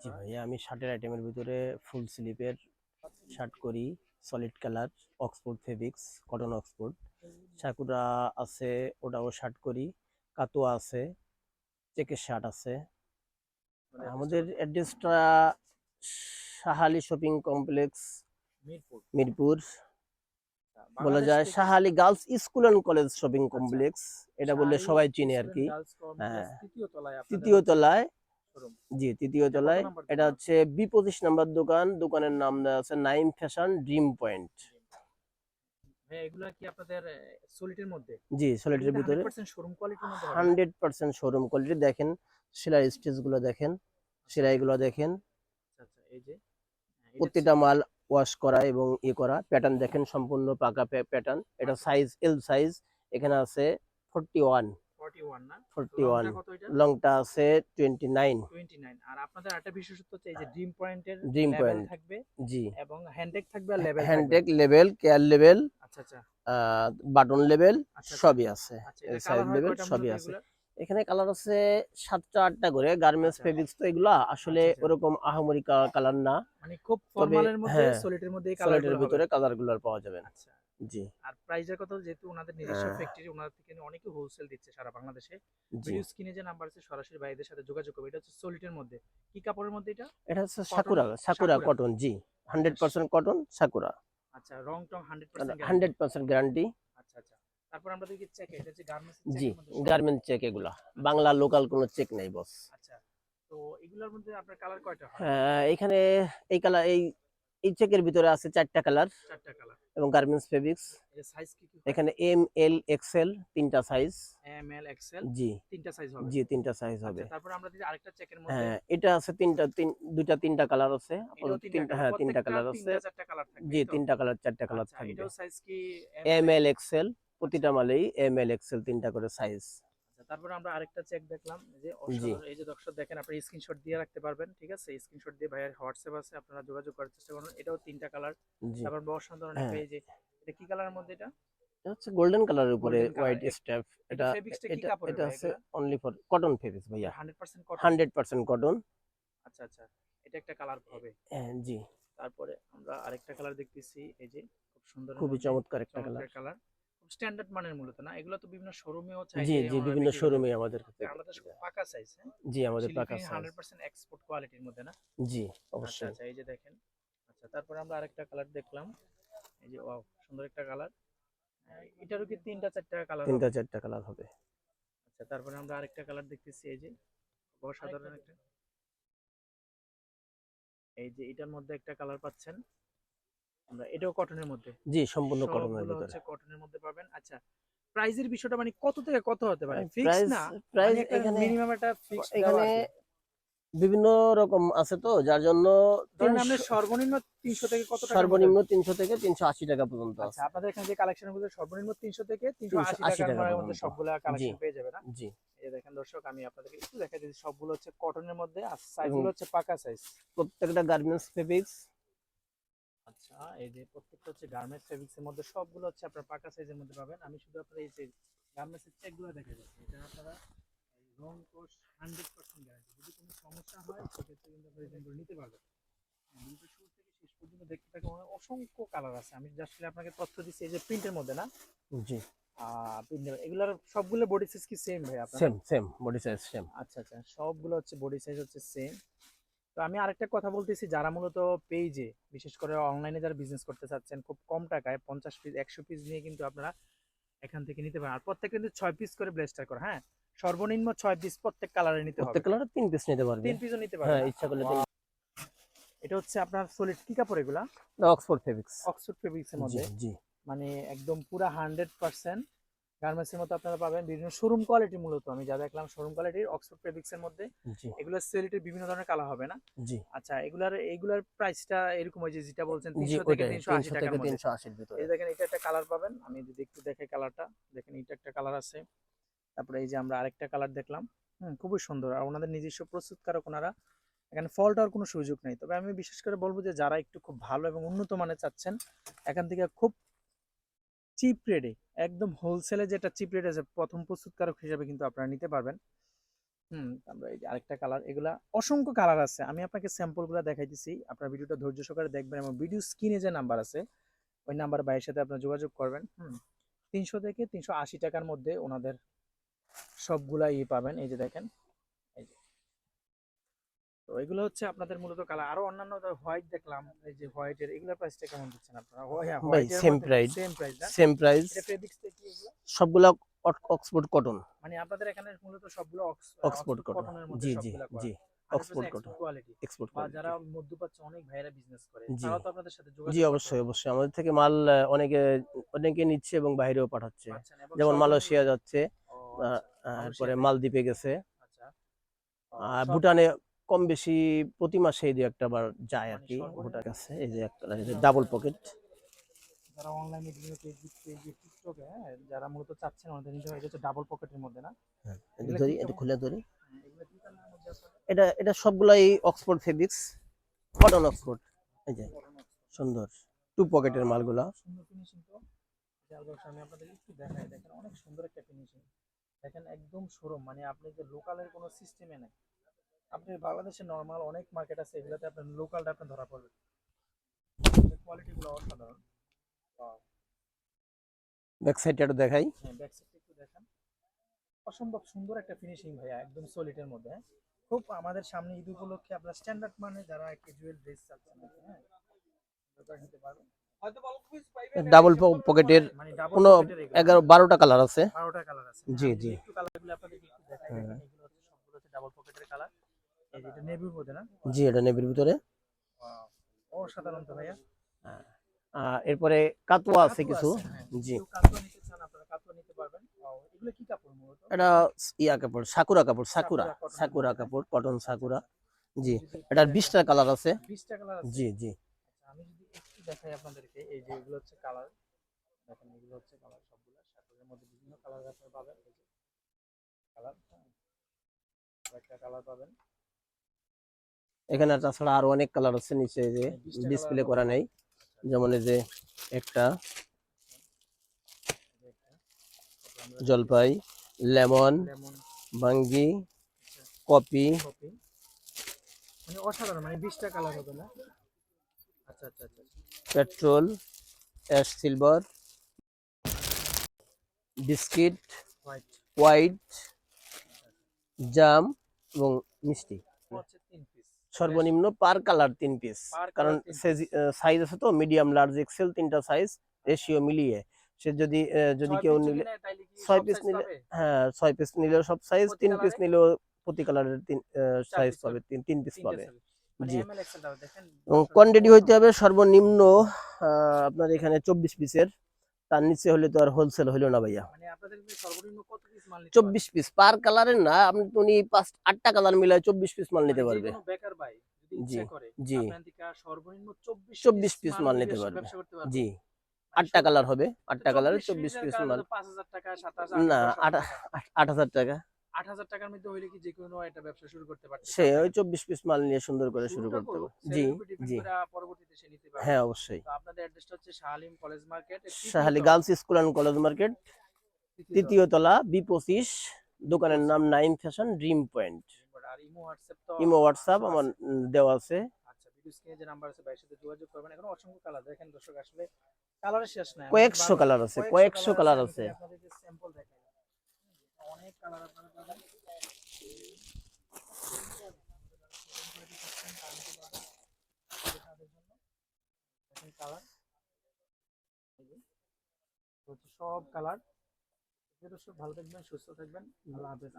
জি ভাইয়া আমি শার্টের আইটেমের ভিতরে ফুল স্লিপের শার্ট করি solid colour Oxford fabrics cotton Oxford Sakura আছে ওটাও শার্ট করি কাতুয়া আছে চেকের শার্ট আছে। আমাদের অ্যাড্রেসটা সাহালি শপিং কমপ্লেক্স মিরপুর। আচ্ছা, বলা যায় Shahali girls school and college shopping complex এটা বললে সবাই চিনে আর কি। হ্যাঁ। তৃতীয় তলায় জি তৃতীয় তলায়। এটা হচ্ছে বি পঁচিশ নাম্বার দোকান। দোকানের নাম দেওয়া আছে নাইম ফ্যাশন ড্রিম পয়েন্ট এগুলা কি আপনাদের সলিডের মধ্যে? জি সোলেটের ভিতরে। 100% শোরুম কোয়ালিটির মধ্যে কোয়ালিটি দেখেন সেলাই স্টিচগুলো দেখেন সেলাইগুলো দেখেন। আচ্ছা আচ্ছা এই যে হ্যাঁ, প্রতিটা মাল ওয়াশ করা এবং ই করা। প্যাটার্ন দেখেন সম্পূর্ণ পাকা প্যাটার্ন এটা সাইজ এল সাইজ এখানে আছে ফোরটি ওয়ান 41 না? ফোরটি লংটা ওয়ান কত এটা? লংটা আছে টোয়েন্টি নাইন 29 আর আপনাদের একটা বিশেষত্ব হচ্ছে এই যে ড্রিম পয়েন্টের Dream লেভেল থাকবে জি। এবং হ্যান্ডটেক থাকবে আর লেভেল হ্যান্ডটেক লেভেল কেয়ার লেভেল আচ্ছা আচ্ছা। বাটন লেভেল আচ্ছা, সবই আছে। হয় লেভেল সবই আছে। এখানে কালার আছে সাতটা আটটা করে। গার্মেন্টস। ফেব্রিক্স তো এগুলা আসলে। ওরকম আহামরি কালার না। মানে খুব ফর্মালের মধ্যে হ্যাঁ, সলিডের মধ্যে ভিতরে গুলার পাওয়া যাবে আচ্ছা। জি। আর প্রাইজের কথা যেহেতু ওনাদের নিজস্ব। ফ্যাক্টরি ওনাদের থেকে অনেকে হোলসেল দিচ্ছে সারা বাংলাদেশে। ভিডিও স্ক্রিনে যে নাম্বার আছে সরাসরি ভাইদের সাথে যোগাযোগ করবে। এটা হচ্ছে সলিডের মধ্যে। কি কাপড়ের মধ্যে এটা? এটা হচ্ছে সাকুরা সাকুরা। কটন জি। হান্ড্রেড পার্সেন্ট কটন সাকুরা আচ্ছা রং টং hundred percent hundred percent guarantee আচ্ছা আচ্ছা। তারপর আমরা দেখি চেক এটা হচ্ছে গার্মেন্টস জি গার্মেন্ট চেক এগুলা। বাংলা লোকাল কোনো চেক নাই বস আচ্ছা। তো এগুলোর মধ্যে আপনার কালার কয়টা হয়? হ্যাঁ এখানে এই কালার এই এই চেকের ভিতরে আছে চারটা কালার চারটা কালার। এবং গার্মেন্টস ফেব্রিক্স সাইজ কি কি? এখানে এম এল এক্সেল তিনটা সাইজ এম এল এক্সেল জি। তিনটা সাইজ হবে। জি তিনটা সাইজ হবে। আচ্ছা তারপর আমরা দেখি আরেকটা চেকের মধ্যে হ্যাঁ এটা আছে তিনটা তিন দুইটা তিনটা কালার আছে। তিনটা হ্যাঁ তিনটা কালার আছে। চারটা কালার থাকবে জি তিনটা কালার চারটা কালার আচ্ছা, থাকবে। এটাও সাইজ কি? এম এল এক্সেল প্রতিটা মালেই এম এল এক্সেল তিনটা করে সাইজ তারপর আমরা আরেকটা চেক দেখলাম যে অসাধারণ এই যে দর্শক দেখেন আপনি স্ক্রিনশট দিয়ে রাখতে পারবেন ঠিক আছে? স্ক্রিনশট দিয়ে ভাইয়ের হোয়াটসঅ্যাপ আছে আপনারা যোগাযোগ করার চেষ্টা করুন। এটাও তিনটা কালার তারপর অসাধারণ হ্যাঁ। একটা এই যে এটা কি কালারের মধ্যে এটা? এটা হচ্ছে গোল্ডেন কালারের উপরে হোয়াইট স্ট্যাপ এটা এটা এটা আছে অনলি ফর কটন ফেব্রিক্স ভাইয়া। 100% কটন হান্ড্রেড পার্সেন্ট কটন আচ্ছা আচ্ছা এটা একটা কালার হবে। হ্যাঁ জি। তারপরে আমরা আরেকটা কালার দেখতেছি এই যে খুব সুন্দর খুবই চমৎকার একটা কালার কালার স্ট্যান্ডার্ড মানের মূলত না? এগুলো তো বিভিন্ন শোরুমেও চাই জি জি বিভিন্ন শোরুমে আমাদের কাছে আমাদের সব পাকা সাইজ হ্যাঁ? জি আমাদের পাকা সাইজ 100% এক্সপোর্ট কোয়ালিটির মধ্যে না? জি আচ্ছা অবশ্যই। আচ্ছা এই যে দেখেন আচ্ছা তারপরে আমরা আরেকটা কালার দেখলাম। এই যে ওয়াও সুন্দর একটা কালার এটারও কি তিনটা চারটা কালার তিনটা চারটা কালার হবে। আচ্ছা তারপরে আমরা আরেকটা কালার দেখতেছি এই যে অসাধারণ একটা। এই যে এটার মধ্যে একটা কালার পাচ্ছেন। আমরা এটাও কটনের মধ্যে। জি সম্পূর্ণ কটনের ভিতরে হচ্ছে কটনের মধ্যে পাবেন। আচ্ছা প্রাইজের বিষয়টা মানে কত থেকে কত হতে পারে? ফিক্স না? প্রাইস মানে এখানে মিনিমাম একটা ফিক্স এখানে বিভিন্ন রকম আছে তো যার জন্য ধরেন আপনার 300 সর্বনিম্ন 300 থেকে কত সর্বনিম্ন তিনশো থেকে তিনশো আশি টাকা পর্যন্ত আচ্ছা আপনাদের এখানে যে কালেকশনগুলো সর্বনিম্ন 300 থেকে 380 380 টাকার মধ্যে। সবগুলা কালেকশন পেয়ে যাবে না? জি। এই দেখেন দর্শক আমি আপনাদেরকে একটু দেখাই দিচ্ছি সবগুলো হচ্ছে কটনের মধ্যে আর সাইজগুলো হচ্ছে পাকা সাইজ প্রত্যেকটা গার্মেন্টস ফেব্রিক্স আচ্ছা এই যে প্রত্যেকটা হচ্ছে গার্মেন্টস ফেব্রিক্স এর মধ্যে সবগুলো হচ্ছে আপনার পাকা সাইজের মধ্যে পাবেন। আমি শুধু আপনার এই যে গার্মেন্টস এর চেকগুলো দেখে যাচ্ছি এটা আপনারা রং কোর্স 100% গ্যারান্টি যদি কোনো সমস্যা হয় সেক্ষেত্রে কিন্তু আপনারা রিটার্ন করে নিতে পারবেন। হ্যাঁ, ভিডিওটা শুরু থেকে শেষ পর্যন্ত দেখতে থাকুন। অনেক অসংখ্য কালার আছে। আমি জাস্ট আপনাকে তথ্য দিচ্ছি এই যে প্রিন্টের মধ্যে না? জি। এগুলার সবগুলো বডি সাইজ কি সেম ভাই আপনার same same body size same আচ্ছা আচ্ছা সবগুলো হচ্ছে বডি সাইজ হচ্ছে সেম তো আমি আরেকটা কথা বলতেছি যারা মূলত পেজে বিশেষ করে অনলাইনে যারা বিজনেস করতে চাচ্ছেন খুব কম টাকায় পঞ্চাশ পিস একশো পিস নিয়ে কিন্তু আপনারা এখান থেকে নিতে পারেন। আর প্রত্যেক কিন্তু ছয় পিস করে ব্লেস্টার করে হ্যাঁ? সর্বনিম্ন ছয় পিস প্রত্যেক কালারে নিতে হবে। প্রত্যেক কালার তিন পিস নিতে পারবে। তিন পিসও নিতে হ্যাঁ পারবেন ইচ্ছা করলে এটা হচ্ছে আপনার সলিড কি কাপড় এগুলা? অক্সফোর্ড ফেব্রিক্স অক্সফোর্ড ফেব্রিক্স এর মধ্যে। জি। মানে একদম পুরা হান্ড্রেড পার্সেন্ট গার্মেন্টসের মধ্যে আপনারা পাবেন বিভিন্ন শোরুম কোয়ালিটি মূলত। আমি যা দেখলাম শোরুম কোয়ালিটির অক্সফোর্ড ফেব্রিক্স এর মধ্যে জি। এগুলোর সেলিটির বিভিন্ন ধরনের কালার হবে না? জি। আচ্ছা এগুলার এগুলার প্রাইসটা এরকম ওই যে যেটা বলছেন জি তিনশো থেকে ওইটাই তিনশো আশি তিনশো টাকার মধ্যে। তিনশো আশির ভিতরে। এই দেখেন এটা একটা কালার পাবেন। আমি যদি একটু দেখাই কালারটা দেখেন এটা একটা কালার আছে। তারপরে এই যে আমরা আরেকটা কালার দেখলাম। হুম খুবই সুন্দর। আর ওনাদের নিজস্ব প্রস্তুত প্রস্তুতকারক ওনারা এখানে ফল্ট হওয়ার কোনো সুযোগ নেই। তবে আমি বিশেষ করে বলব যে যারা একটু খুব ভালো এবং উন্নত মানের চাচ্ছেন এখান থেকে খুব চিপ রেটে একদম হোলসেলে যেটা চিপ রেট আছে, প্রথম প্রস্তুতকারক হিসাবে কিন্তু আপনারা নিতে পারবেন। হুম, আমরা এই যে আরেকটা কালার এগুলা অসংখ্য কালার আছে। আমি আপনাকে স্যাম্পলগুলা দেখাই দিছি আপনার ভিডিওটা ধৈর্য সহকারে দেখবেন এবং ভিডিও স্ক্রিনে যে নাম্বার আছে, ওই নাম্বার ভাইয়ের সাথে আপনার যোগাযোগ করবেন। হুম, তিনশো থেকে তিনশো আশি টাকার মধ্যে ওনাদের সবগুলা ই পাবেন। এই যে দেখেন তো এগুলো হচ্ছে আপনাদের মূলত কালার আরও অন্যান্য হোয়াইট দেখলাম এই যে হোয়াইটের এগুলোর প্রাইসটা কেমন দিচ্ছেন আপনারা ভাই, same price। Same price same price fabrics থেকে এগুলো সবগুলা অক্সফোর্ড কটন মানে আপনাদের এখানে মূলত সবগুলো অক্সফোর্ড কটন কটনের মধ্যে জি জি জি 100% Oxford cotton। export quality। Export বা যারা মধ্যপ্রাচ্যে অনেক ভাইরা বিজনেস করে জি। তারাও তো আপনাদের সাথে যোগাযোগ জি অবশ্যই অবশ্যই আমাদের থেকে মাল অনেকে অনেকে নিচ্ছে এবং বাইরেও পাঠাচ্ছে যেমন মালয়েশিয়া যাচ্ছে আচ্ছা, থেকে। মালদ্বীপে গেছে আচ্ছা। আর ভুটানে কম বেশি প্রতি মাসে দু একটা বার যায় আর কি ভুটান কাছে। এই যে একটা ডাবল পকেট যারা অনলাইনে বিভিন্ন ফেসবুক পেজে টিকটকে হ্যাঁ যারা মূলত চাচ্ছেন আমাদের নিতে হয় হচ্ছে ডাবল পকেটের মধ্যে না? এগুলা ধরি এটা খুলে ধরি। হ্যাঁ, এটা এটা সবগুলাই অক্সফোর্ড ফেব্রিক্স কটন অক্সফোর্ড এই যে সুন্দর। টু পকেটের মালগুলা। সুন্দর ফিনিশিং তো। যার ব্যবসা আমি আপনাদের একটু দেখাই। দেখেন অনেক সুন্দর একটা ফিনিশিং দেখেন একদম শোরুম মানে আপনি যে লোকালের কোনো সিস্টেমে নাই আপনি বাংলাদেশে নর্মাল অনেক মার্কেট আছে এগুলোতে আপনার লোকালটা আপনি ধরা পড়বে কোয়ালিটিগুলো অসাধারণ. ব্যাক সাইডটা দেখাই। হ্যাঁ ব্যাক সাইডটা একটু দেখেন। অসম্ভব সুন্দর একটা ফিনিশিং ভাইয়া একদম সলিডের মধ্যে। হ্যাঁ। খুব আমাদের সামনে ঈদ উপলক্ষে আপনারা স্ট্যান্ডার্ড মানে যারা ক্যাজুয়াল ড্রেস চাচ্ছেন হ্যাঁ? নিতে পারবেন। ডাবল পকেটের মানে ডাবল কোনো এগারো বারোটা কালার আছে। বারোটা কালার আছে। জি, জি। একটু কালারগুলো আপনাদেরকে একটু দেখাই হ্যাঁ। দেখেন এগুলো হচ্ছে সবগুলো হচ্ছে ডাবল পকেটের কালার এই যে এটা নেভির মধ্যে না? জি এটা নেবির ভিতরে। অসাধারণ তো ভাইয়া। এরপরে কাতুয়া আছে কিছু। হ্যাঁ। জি। কেউ কাতুয়া নিতে চান আপনারা কাতুয়া নিতে পারবেন। Wow, এগুলো কি কাপড় মূলত? এটা ইয়া কাপড় সাকুরা কাপড় সাকুরা। সাকুরা কাপড় কটন সাকুরা। জি এটার বিশটা কালার আছে। 20টা কালার আছে। জি জি। আমি যদি একটু দেখাই আপনাদেরকে এই যে এগুলো হচ্ছে কালার। দেখেন এগুলো হচ্ছে কালার সবগুলো। মধ্যে বিভিন্ন কালার আপনারা পাবেন। কালার একটা কালার পাবেন। এখানে তাছাড়া আরও অনেক কালার আছে নিচে যে হ্যাঁ, 20টা colour ডিসপ্লে করা নেই। যেমন এই যে একটা জলপাই লেমন বাঙ্গি কপি। মানে অসাধারণ মানে বিশটা কালার হবে না? আচ্ছা আচ্ছা আচ্ছা petrol ash silver biscuit white. White জাম এবং মিষ্টি। সর্বনিম্ন পার কালার তিন পিস কারণ সাইজ আছে তো মিডিয়াম লার্জ এক্সেল তিনটা সাইজ রেশিও মিলিয়ে। সে যদি যদি কেউ নিলে ছয় পিস নিলে হ্যাঁ ছয় পিস নিলেও সব সাইজ তিন পিস নিলেও প্রতি কালারের তিন সাইজ পাবে তিন তিন পিস পাবে। মানে জি। কোয়ান্টিটি হইতে হবে সর্বনিম্ন আপনার এখানে চব্বিশ পিসের তার নিচে হলে তো আর হোলসেল হলো না ভাইয়া। মানে পিস চব্বিশ পিস পার কালারের না আপনি উনি পাঁচ আটটা কালার মিলায় চব্বিশ পিস মাল নিতে পারবে। জি, জি। চব্বিশ থেকে সর্বনিম্ন 24 24 piece মাল নিতে পারবে। জি। মানে আটটা কালার হবে আটটা কালারের চব্বিশ পিস মাল। তো 5000 টাকা 7000 না টাকা, আট হাজার টাকা 8000 টাকার মধ্যে হইলে কি যে কোনো একটা ব্যবসা শুরু করতে পারতে সে ওই চব্বিশ পিস মাল নিয়ে সুন্দর করে শুরু করতে হবে। জি জি। পরবর্তীতে সে নিতে পারবে। হ্যাঁ অবশ্যই। আপনাদের অ্যাড্রেসটা হচ্ছে শাহালিম college market Shah Ali girls school and college market তৃতীয় তলা বি পঁচিশ দোকানের নাম nine fashion dream point. Imo WhatsApp তো ইমো হোয়াটসঅ্যাপ আমার দেওয়া আছে। আচ্ছা যে নাম্বার আছে ভাইয়ের সাথে যোগাযোগ করবেন। এখন অসংখ্য কালার দেখেন দর্শক আসলে কালারের শেষ নাই। কয়েকশো কালার আছে কয়েকশো কালার আছে। স্যাম্পল দেখাই। অনেক কালার সব কালার ভালো থাকবেন সুস্থ থাকবেন ভালো হাফেজ